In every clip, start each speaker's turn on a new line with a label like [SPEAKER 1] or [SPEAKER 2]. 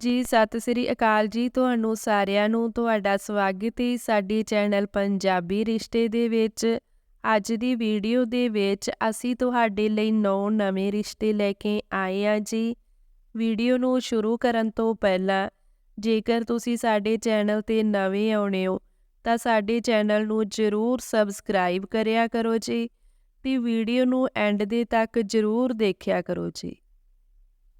[SPEAKER 1] ਜੀ, ਸਤਿ ਸ੍ਰੀ ਅਕਾਲ ਜੀ, ਤੁਹਾਨੂੰ ਸਾਰਿਆਂ ਨੂੰ ਤੁਹਾਡਾ ਸਵਾਗਤ ਹੈ ਸਾਡੀ ਚੈਨਲ ਪੰਜਾਬੀ ਰਿਸ਼ਤੇ ਦੇ ਵਿੱਚ। ਅੱਜ ਦੀ ਵੀਡੀਓ ਦੇ ਵਿੱਚ ਅਸੀਂ ਤੁਹਾਡੇ ਲਈ ਨੌ ਨਵੇਂ ਰਿਸ਼ਤੇ ਲੈ ਕੇ ਆਏ ਆ ਜੀ। ਵੀਡੀਓ ਨੂੰ ਸ਼ੁਰੂ ਕਰਨ ਤੋਂ ਪਹਿਲਾਂ, ਜੇਕਰ ਤੁਸੀਂ ਸਾਡੇ ਚੈਨਲ ਤੇ ਨਵੇਂ ਆਉਣੇ ਹੋ, ਤਾਂ ਸਾਡੇ ਚੈਨਲ ਨੂੰ ਜ਼ਰੂਰ ਸਬਸਕ੍ਰਾਈਬ ਕਰਿਆ ਕਰੋ ਜੀ ਤੇ ਵੀਡੀਓ ਨੂੰ ਐਂਡ ਦੇ ਤੱਕ ਜ਼ਰੂਰ ਦੇਖਿਆ ਕਰੋ ਜੀ।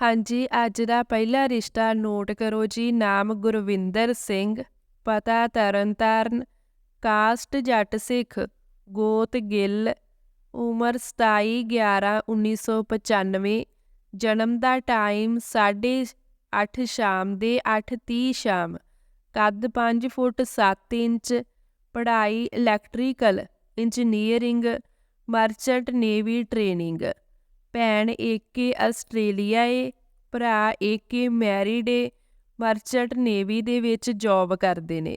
[SPEAKER 1] ਹਾਂਜੀ, ਅੱਜ ਦਾ ਪਹਿਲਾ ਰਿਸ਼ਤਾ ਨੋਟ ਕਰੋ ਜੀ, ਨਾਮ ਗੁਰਵਿੰਦਰ ਸਿੰਘ, ਪਤਾ ਤਰਨਤਾਰਨ, ਕਾਸਟ ਜੱਟ ਸਿੱਖ, ਗੋਤ ਗਿੱਲ, ਉਮਰ 27 11 1995 ਜਨਮ ਦਾ ਟਾਈਮ 8:30 ਸ਼ਾਮ ਦੇ 8:30 ਸ਼ਾਮ, ਕੱਦ 5 ਫੁੱਟ 7 ਇੰਚ, ਪੜ੍ਹਾਈ electrical engineering merchant navy training ਭੈਣ ਏਕੇ ਆਸਟ੍ਰੇਲੀਆ ਏ, ਭਰਾ ਏਕੇ ਮੈਰਿਡ ਏ, ਮਰਚੈਂਟ ਨੇਵੀ ਦੇ ਵਿੱਚ ਜੌਬ ਕਰਦੇ ਨੇ।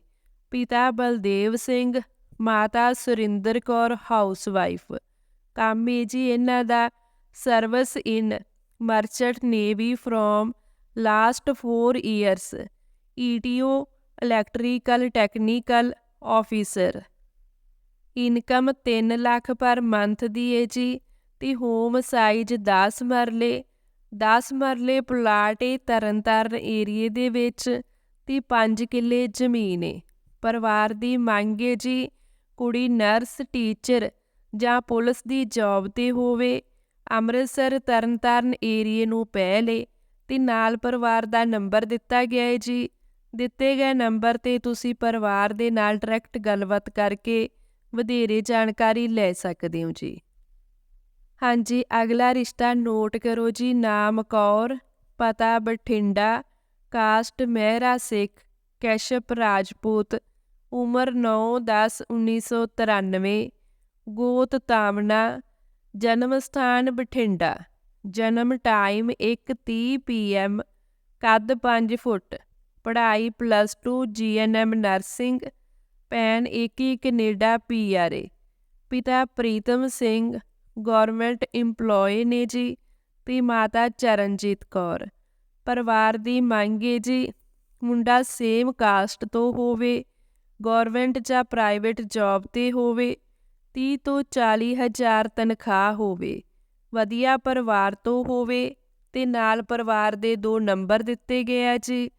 [SPEAKER 1] ਪਿਤਾ ਬਲਦੇਵ ਸਿੰਘ, ਮਾਤਾ ਸੁਰਿੰਦਰ ਕੌਰ ਹਾਊਸਵਾਈਫ। ਕੰਮ ਏ ਜੀ ਇਹਨਾਂ ਦਾ, service in, merchant navy from last 4 years ETO electrical technical officer. Income 3 lakh per month ਦੀ ਹੈ ਜੀ। ਤੇ ਹੋਮ ਸਾਈਜ਼ 10 ਮਰਲੇ 10 ਮਰਲੇ ਪਲਾਟ ਏ ਤਰਨਤਾਰਨ ਏਰੀਏ ਦੇ ਵਿੱਚ ਤੇ 5 ਕਿੱਲੇ ਜ਼ਮੀਨ ਏ। ਪਰਿਵਾਰ ਦੀ ਮੰਗ ਏ ਜੀ ਕੁੜੀ ਨਰਸ ਟੀਚਰ ਜਾਂ ਪੁਲਿਸ ਦੀ ਜੌਬ ਤੇ ਹੋਵੇ, ਅੰਮ੍ਰਿਤਸਰ ਤਰਨਤਾਰਨ ਏਰੀਏ ਨੂੰ ਪਹਿਲੇ ਤੇ ਨਾਲ ਪਰਿਵਾਰ ਦਾ ਨੰਬਰ ਦਿੱਤਾ ਗਿਆ ਏ ਜੀ। ਦਿੱਤੇ ਗਏ ਨੰਬਰ ਤੇ ਤੁਸੀਂ ਪਰਿਵਾਰ ਦੇ ਨਾਲ ਡਾਇਰੈਕਟ ਗੱਲਬਾਤ ਕਰਕੇ ਵਧੇਰੇ ਜਾਣਕਾਰੀ ਲੈ ਸਕਦੇ ਹੋ ਜੀ। ਹਾਂਜੀ, ਅਗਲਾ ਰਿਸ਼ਤਾ ਨੋਟ ਕਰੋ ਜੀ, ਨਾਮ ਕੌਰ, ਪਤਾ ਬਠਿੰਡਾ, ਕਾਸਟ ਮਹਿਰਾ ਸਿੱਖ, ਕੈਸ਼ਪ ਰਾਜਪੂਤ, ਉਮਰ 9-10-1993 ਗੋਤ ਤਾਮਨਾ ਜਨਮ ਸਥਾਨ ਬਠਿੰਡਾ, ਜਨਮ ਟਾਈਮ 1:30 ਪੀਐਮ, ਕੱਦ 5 ਫੁੱਟ, ਪੜ੍ਹਾਈ ਪਲੱਸ 2 ਜੀਐਨਐਮ ਨਰਸਿੰਗ, ਭੈਣ ਏਕੀ ਕੈਨੇਡਾ ਪੀਆਰਏ ਪਿਤਾ ਪ੍ਰੀਤਮ ਸਿੰਘ ਗਵਰਨਮੈਂਟ EMPLOYE ਨੇ ਜੀ ਤੇ ਮਾਤਾ ਚਰਨਜੀਤ ਕੌਰ। ਪਰਿਵਾਰ ਦੀ ਮੰਗ ਏ ਜੀ, ਮੁੰਡਾ ਸੇਮ ਕਾਸਟ ਤੋਂ ਹੋਵੇ ਗਵਰਨਮੈਂਟ ਜਾਂ ਪ੍ਰਾਈਵੇਟ ਜੌਬ ਤੇ ਹੋਵੇ 30 ਤੋਂ 40 ਹਜ਼ਾਰ ਤਨਖਾਹ ਹੋਵੇ, ਵਧੀਆ ਪਰਿਵਾਰ ਤੋਂ ਹੋਵੇ ਤੇ ਨਾਲ ਪਰਿਵਾਰ ਦੇ ਦੋ ਨੰਬਰ ਦਿੱਤੇ ਗਏ ਆ ਜੀ।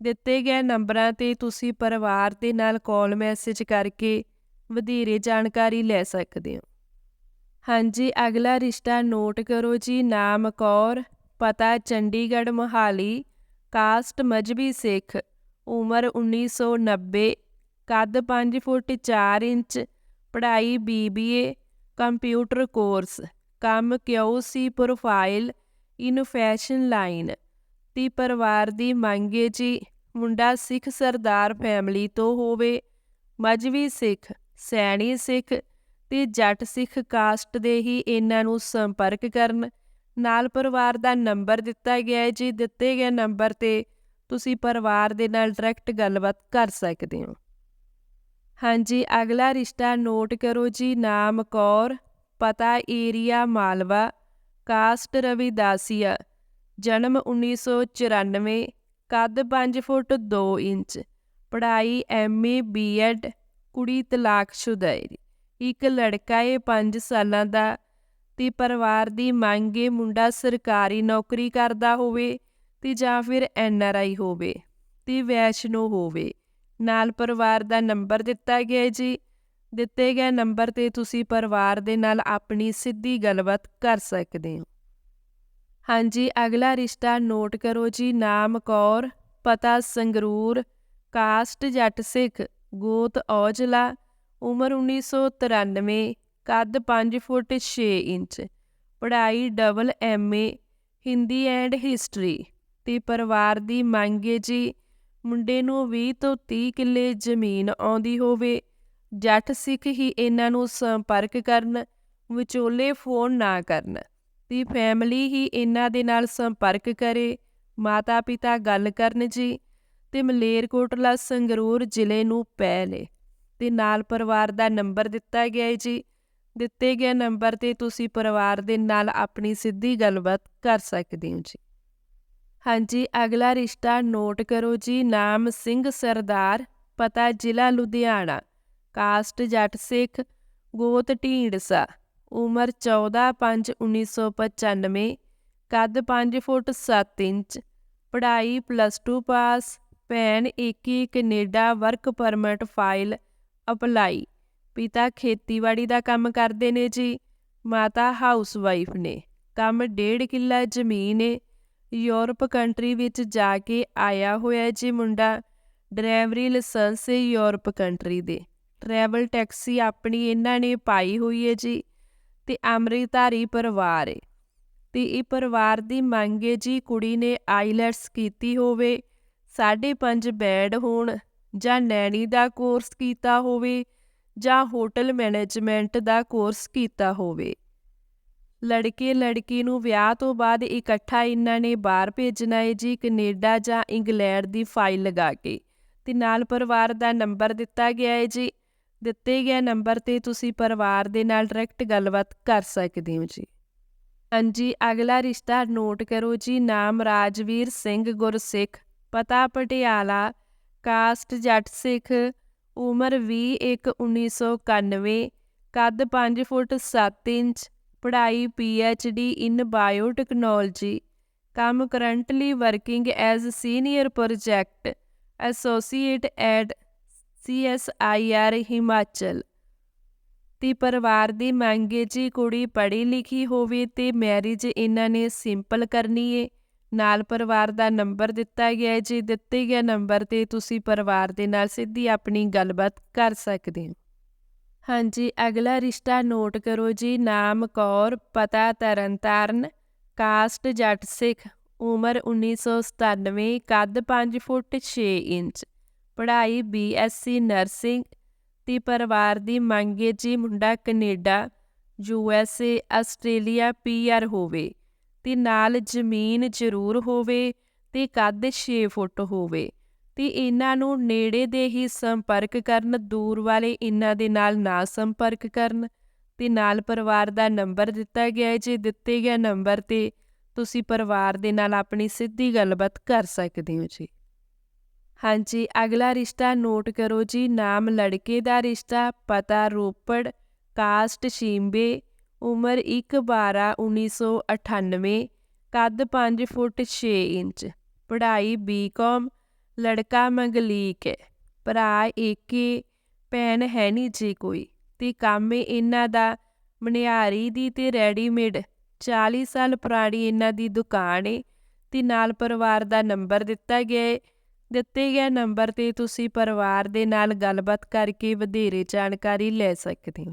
[SPEAKER 1] ਦਿੱਤੇ ਗਏ ਨੰਬਰਾਂ ਤੇ ਤੁਸੀਂ ਪਰਿਵਾਰ ਦੇ ਨਾਲ ਕਾਲ ਮੈਸੇਜ ਕਰਕੇ ਵਧੇਰੇ ਜਾਣਕਾਰੀ ਲੈ ਸਕਦੇ ਹੋ। ਹਾਂਜੀ, ਅਗਲਾ ਰਿਸ਼ਤਾ ਨੋਟ ਕਰੋ ਜੀ, ਨਾਮ ਕੌਰ, ਪਤਾ ਚੰਡੀਗੜ੍ਹ ਮੋਹਾਲੀ, ਕਾਸਟ ਮਜਬੀ ਸਿੱਖ, ਉਮਰ 1990 ਕੱਦ 5 ਫੁੱਟ 4 ਇੰਚ, ਪੜ੍ਹਾਈ ਬੀਬੀਏ ਕੰਪਿਊਟਰ ਕੋਰਸ, ਕੰਮ QC profile in fashion line ਤੇ ਪਰਿਵਾਰ ਦੀ ਮੰਗ ਮੰਗੇ ਜੀ, ਮੁੰਡਾ ਸਿੱਖ ਸਰਦਾਰ ਫੈਮਿਲੀ ਤੋਂ ਹੋਵੇ ਮਜਵੀ ਸਿੱਖ, ਸੈਣੀ ਸਿੱਖ ਤੇ ਜੱਟ ਸਿੱਖ ਕਾਸਟ ਦੇ ਹੀ ਇਹਨਾਂ ਨੂੰ ਸੰਪਰਕ ਕਰਨ। ਨਾਲ ਪਰਿਵਾਰ ਦਾ ਨੰਬਰ ਦਿੱਤਾ ਗਿਆ ਹੈ। ਜੀ, ਦਿੱਤੇ ਗਏ ਨੰਬਰ ਤੇ ਤੁਸੀਂ ਪਰਿਵਾਰ ਦੇ ਨਾਲ ਡਾਇਰੈਕਟ ਗੱਲਬਾਤ ਕਰ ਸਕਦੇ ਹੋ। ਹਾਂਜੀ, ਅਗਲਾ ਰਿਸ਼ਤਾ ਨੋਟ ਕਰੋ ਜੀ। ਨਾਮ ਕੌਰ, ਪਤਾ ਏਰੀਆ ਮਾਲਵਾ, ਕਾਸਟ ਰਵਿਦਾਸੀਆ, ਜਨਮ 1994 ਕੱਦ 5 ਫੁੱਟ 2 ਇੰਚ, ਪੜ੍ਹਾਈ ਐਮਏ ਬੀਐਡ ਕੁੜੀ ਤਲਾਕਸ਼ੁਦਾ ਏ ਇੱਕ ਲੜਕਾ ਏ 5 ਸਾਲਾਂ ਦਾ ਤੇ ਪਰਿਵਾਰ ਦੀ ਮੰਗ ਏ ਮੁੰਡਾ ਸਰਕਾਰੀ ਨੌਕਰੀ ਕਰਦਾ ਹੋਵੇ ਤੇ ਜਾਂ ਫਿਰ ਐੱਨ ਆਰ ਆਈ ਹੋਵੇ ਤੇ ਵੈਸ਼ਨੋ ਹੋਵੇ। ਨਾਲ ਪਰਿਵਾਰ ਦਾ ਨੰਬਰ ਦਿੱਤਾ ਗਿਆ ਜੀ। ਦਿੱਤੇ ਗਏ ਨੰਬਰ ਤੇ ਤੁਸੀਂ ਪਰਿਵਾਰ ਦੇ ਨਾਲ ਆਪਣੀ ਸਿੱਧੀ ਗੱਲਬਾਤ ਕਰ ਸਕਦੇ ਹੋ। ਹਾਂਜੀ, ਅਗਲਾ ਰਿਸ਼ਤਾ ਨੋਟ ਕਰੋ ਜੀ। ਨਾਮ ਕੌਰ, ਪਤਾ ਸੰਗਰੂਰ, ਕਾਸਟ ਜੱਟ ਸਿੱਖ, ਗੋਤ ਔਜਲਾ ਉਮਰ 1993 ਕੱਦ 5 ਫੁੱਟ 6 ਇੰਚ, ਪੜ੍ਹਾਈ double MA Hindi and history ਤੇ ਪਰਿਵਾਰ ਦੀ ਮੰਗ ਏ ਜੀ ਮੁੰਡੇ ਨੂੰ 20 ਤੋਂ 30 ਕਿੱਲੇ ਜ਼ਮੀਨ ਆਉਂਦੀ ਹੋਵੇ, ਜੱਟ ਸਿੱਖ ਹੀ ਇਹਨਾਂ ਨੂੰ ਸੰਪਰਕ ਕਰਨ, ਵਿਚੋਲੇ ਫੋਨ ਨਾ ਕਰਨ ਦੀ ਫੈਮਿਲੀ ਹੀ ਇਹਨਾਂ ਦੇ ਨਾਲ ਸੰਪਰਕ ਕਰੇ ਮਾਤਾ ਪਿਤਾ ਗੱਲ ਕਰਨ ਜੀ ਤੇ ਮਲੇਰਕੋਟਲਾ ਸੰਗਰੂਰ ਜ਼ਿਲ੍ਹੇ ਨੂੰ ਪੈ ਲੇ ਤੇ ਨਾਲ ਪਰਿਵਾਰ ਦਾ ਨੰਬਰ ਦਿੱਤਾ ਗਿਆ ਹੈ ਜੀ। ਦਿੱਤੇ ਗਏ ਨੰਬਰ ਤੇ ਤੁਸੀਂ ਪਰਿਵਾਰ ਦੇ ਨਾਲ ਆਪਣੀ ਸਿੱਧੀ ਗੱਲਬਾਤ ਕਰ ਸਕਦੇ ਹੋ ਜੀ। ਹਾਂਜੀ, ਅਗਲਾ ਰਿਸ਼ਤਾ ਨੋਟ ਕਰੋ ਜੀ। ਨਾਮ ਸਿੰਘ ਸਰਦਾਰ, ਪਤਾ ਜ਼ਿਲ੍ਹਾ ਲੁਧਿਆਣਾ। ਕਾਸਟ ਜੱਟ ਸਿੱਖ, ਗੋਤ ਢੀਂਡਸਾ। ਉਮਰ 14/5/1995 ਕੱਦ 5 ਫੁੱਟ 7 ਇੰਚ, ਪੜ੍ਹਾਈ ਪਲੱਸ 2 ਪਾਸ, ਭੈਣ ਏਕੀ Canada work permit file apply. ਪਿਤਾ ਖੇਤੀਬਾੜੀ ਦਾ ਕੰਮ ਕਰਦੇ ਨੇ ਜੀ, ਮਾਤਾ ਹਾਊਸ ਵਾਈਫ ਨੇ। ਕੰਮ ਡੇਢ ਕਿੱਲਾ ਜ਼ਮੀਨ ਏ। ਯੂਰਪ ਕੰਟਰੀ ਵਿੱਚ ਜਾ ਕੇ ਆਇਆ ਹੋਇਆ ਜੀ ਮੁੰਡਾ। ਡਰਾਈਵਰੀ ਲਾਇਸੈਂਸ ਏ ਯੂਰਪ ਕੰਟਰੀ ਦੇ। ਟਰੈਵਲ ਟੈਕਸੀ ਆਪਣੀ ਇਹਨਾਂ ਨੇ ਪਾਈ ਹੋਈ ਏ ਜੀ ਤੇ ਅੰਮ੍ਰਿਤਧਾਰੀ ਪਰਿਵਾਰ ਏ। ਤੇ ਇਹ ਪਰਿਵਾਰ ਦੀ ਮੰਗ ਏ ਜੀ ਕੁੜੀ ਨੇ ਆਈਲੈਟਸ ਕੀਤੀ ਹੋਵੇ 5.5 ਬੈਂਡ ਹੋਣ। ਜਾਂ ਨੈਣੀ ਦਾ ਕੋਰਸ ਕੀਤਾ ਹੋਵੇ ਜਾਂ ਹੋਟਲ ਮੈਨੇਜਮੈਂਟ ਦਾ ਕੋਰਸ ਕੀਤਾ ਹੋਵੇ। ਲੜਕੇ ਲੜਕੀ ਨੂੰ ਵਿਆਹ ਤੋਂ ਬਾਅਦ ਇਕੱਠਾ ਇਹਨਾਂ ਨੇ ਬਾਹਰ ਭੇਜਣਾ ਹੈ ਜੀ, ਕੈਨੇਡਾ ਜਾਂ ਇੰਗਲੈਂਡ ਦੀ ਫਾਈਲ ਲਗਾ ਕੇ। ਤੇ ਨਾਲ ਪਰਿਵਾਰ ਦਾ ਨੰਬਰ ਦਿੱਤਾ ਗਿਆ ਹੈ ਜੀ। ਦਿੱਤੇ ਗਏ ਨੰਬਰ ਤੇ ਤੁਸੀਂ ਪਰਿਵਾਰ ਦੇ ਨਾਲ ਡਾਇਰੈਕਟ ਗੱਲਬਾਤ ਕਰ ਸਕਦੇ ਹੋ ਜੀ। ਹਾਂਜੀ, ਅਗਲਾ ਰਿਸ਼ਤਾ ਨੋਟ ਕਰੋ ਜੀ, ਨਾਮ ਰਾਜਵੀਰ ਸਿੰਘ ਗੁਰਸਿੱਖ, ਪਤਾ ਪਟਿਆਲਾ ਕਾਸਟ ਜੱਟ ਸਿੱਖ, ਉਮਰ 20/1/1991 ਕੱਦ 5 ਫੁੱਟ 7 ਇੰਚ, ਪੜ੍ਹਾਈ ਡੀ ਇਨ ਬਾਇਓਟੈਕਨੋਲੋਜੀ, ਕੰਮ currently working as senior project, associate at CSIR Himachal. ਤੇ ਪਰਿਵਾਰ ਦੀ ਮੰਗ ਹੈ ਜੀ ਕੁੜੀ ਪੜ੍ਹੀ ਲਿਖੀ ਹੋਵੇ ਤੇ ਮੈਰਿਜ ਇਹਨਾਂ ਨੇ ਸਿੰਪਲ ਕਰਨੀ ਏ। ਨਾਲ ਪਰਿਵਾਰ ਦਾ ਨੰਬਰ ਦਿੱਤਾ ਗਿਆ ਹੈ। ਜੀ ਦਿੱਤੇ ਗਏ ਨੰਬਰ ਤੇ ਤੁਸੀਂ ਪਰਿਵਾਰ ਦੇ ਨਾਲ ਸਿੱਧੀ ਆਪਣੀ ਗੱਲਬਾਤ ਕਰ ਸਕਦੇ ਹੋ। ਹਾਂਜੀ, ਅਗਲਾ ਰਿਸ਼ਤਾ ਨੋਟ ਕਰੋ ਜੀ। ਨਾਮ ਕੌਰ, ਪਤਾ ਤਰਨਤਾਰਨ, ਕਾਸਟ ਜੱਟ ਸਿੱਖ, ਉਮਰ 1997 ਕੱਦ 5 ਫੁੱਟ 6 ਇੰਚ, ਪੜ੍ਹਾਈ ਬੀਐਸਸੀ ਨਰਸਿੰਗ, ਤੇ ਪਰਿਵਾਰ ਦੀ ਮੰਗ ਮੰਗੇ ਜੀ ਮੁੰਡਾ ਕੈਨੇਡਾ ਯੂਐਸਏ ਆਸਟ੍ਰੇਲੀਆ ਪੀਆਰ ਹੋਵੇ। ਤੇ ਨਾਲ ਜ਼ਮੀਨ ਜ਼ਰੂਰ ਹੋਵੇ ਤੇ ਕੱਦ 6 ਫੁੱਟ ਹੋਵੇ, ਤੇ ਇਹਨਾਂ ਨੂੰ ਨੇੜੇ ਦੇ ਹੀ ਸੰਪਰਕ ਕਰਨ, ਦੂਰ ਵਾਲੇ ਇਹਨਾਂ ਦੇ ਨਾਲ ਨਾ ਸੰਪਰਕ ਕਰਨ, ਤੇ ਨਾਲ ਪਰਿਵਾਰ ਦਾ ਨੰਬਰ ਦਿੱਤਾ ਗਿਆ ਹੈ, ਜੇ ਦਿੱਤੇ ਗਿਆ ਨੰਬਰ ਤੇ ਤੁਸੀਂ ਪਰਿਵਾਰ ਦੇ ਨਾਲ ਆਪਣੀ ਸਿੱਧੀ ਗੱਲਬਾਤ ਕਰ ਸਕਦੇ ਹੋ ਜੀ। ਹਾਂਜੀ, ਅਗਲਾ ਰਿਸ਼ਤਾ ਨੋਟ ਕਰੋ ਜੀ, ਨਾਮ ਲੜਕੇ ਦਾ ਰਿਸ਼ਤਾ, ਪਤਾ ਰੋਪੜ, ਕਾਸਟ, ਸ਼ੀਂਬੇ ਉਮਰ 1/12/1998 ਕੱਦ 5 ਫੁੱਟ 6 ਇੰਚ, ਪੜ੍ਹਾਈ ਬੀਕਾਮ ਲੜਕਾ ਮੰਗਲੀਕ ਹੈ, ਭਰਾ ਏਕੇ ਭੈਣ ਹੈ ਨਹੀਂ ਜੀ ਕੋਈ, ਤੇ ਕੰਮ ਇਹਨਾਂ ਦਾ, ਮਨਿਆਰੀ ਦੀ ਤੇ ਰੈਡੀਮੇਡ 40 ਸਾਲ ਪੁਰਾਣੀ ਇਹਨਾਂ ਦੀ ਦੁਕਾਨ ਏ, ਤੇ ਨਾਲ ਪਰਿਵਾਰ ਦਾ ਨੰਬਰ ਦਿੱਤਾ ਗਿਆ ਦਿੱਤੇ ਗਏ ਨੰਬਰ ਤੇ ਤੁਸੀਂ ਪਰਿਵਾਰ ਦੇ ਨਾਲ ਗੱਲਬਾਤ ਕਰਕੇ ਵਧੇਰੇ ਜਾਣਕਾਰੀ ਲੈ ਸਕਦੇ ਹੋ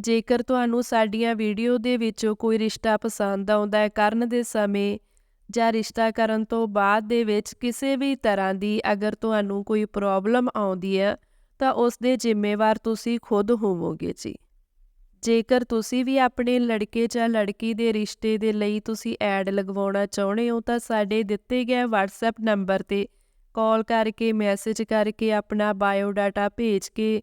[SPEAKER 1] ਜੇਕਰ ਤੁਹਾਨੂੰ ਸਾਡੀਆਂ ਵੀਡੀਓ ਦੇ ਵਿੱਚੋਂ ਕੋਈ ਰਿਸ਼ਤਾ ਪਸੰਦ ਆਉਂਦਾ ਹੈ ਕਰਨ ਦੇ ਸਮੇਂ ਜਾਂ ਰਿਸ਼ਤਾ ਕਰਨ ਤੋਂ ਬਾਅਦ ਦੇ ਵਿੱਚ ਕਿਸੇ ਵੀ ਤਰ੍ਹਾਂ ਦੀ ਅਗਰ ਤੁਹਾਨੂੰ ਕੋਈ ਪ੍ਰੋਬਲਮ ਆਉਂਦੀ ਹੈ, ਤਾਂ ਉਸ ਦੇ ਜ਼ਿੰਮੇਵਾਰ ਤੁਸੀਂ ਖੁਦ ਹੋਵੋਗੇ ਜੀ। ਜੇਕਰ ਤੁਸੀਂ ਵੀ ਆਪਣੇ ਲੜਕੇ ਜਾਂ ਲੜਕੀ ਦੇ ਰਿਸ਼ਤੇ ਦੇ ਲਈ ਤੁਸੀਂ ਐਡ ਲਗਵਾਉਣਾ ਚਾਹੁੰਦੇ ਹੋ, ਤਾਂ ਸਾਡੇ ਦਿੱਤੇ ਗਏ WhatsApp ਨੰਬਰ ਤੇ ਕਾਲ ਕਰਕੇ, ਮੈਸੇਜ ਕਰਕੇ ਆਪਣਾ ਬਾਇਓ ਡਾਟਾ ਭੇਜ ਕੇ